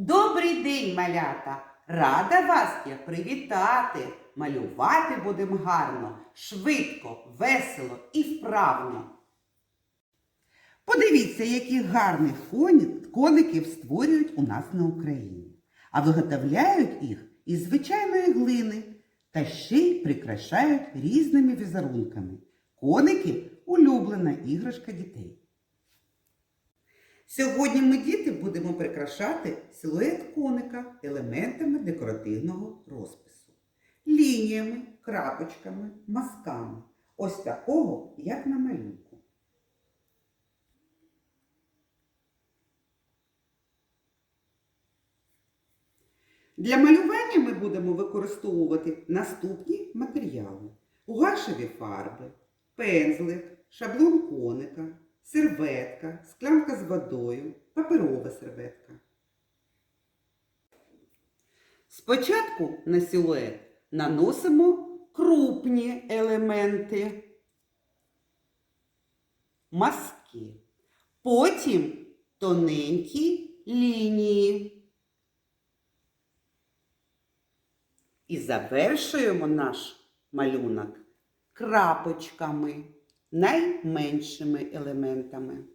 Добрий день, малята! Рада вас я привітати. Малювати будемо гарно, швидко, весело і вправно. Подивіться, яких гарних коників створюють у нас на Україні. А виготовляють їх із звичайної глини та ще й прикрашають різними візерунками. Коники улюблена іграшка дітей. Сьогодні ми, діти, будемо прикрашати силует коника елементами декоративного розпису, лініями, крапочками, мазками. Ось такого, як на малюнку. Для малювання ми будемо використовувати наступні матеріали: гуашеві фарби, пензлик, шаблон коника, серветка, склянка з водою, паперова серветка. Спочатку на силует наносимо крупні елементи, мазки, потім тоненькі лінії. І завершуємо наш малюнок крапочками, найменшими елементами.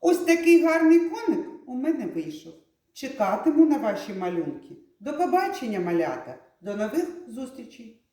Ось такий гарний коник у мене вийшов. Чекатиму на ваші малюнки. До побачення, малята! До нових зустрічей!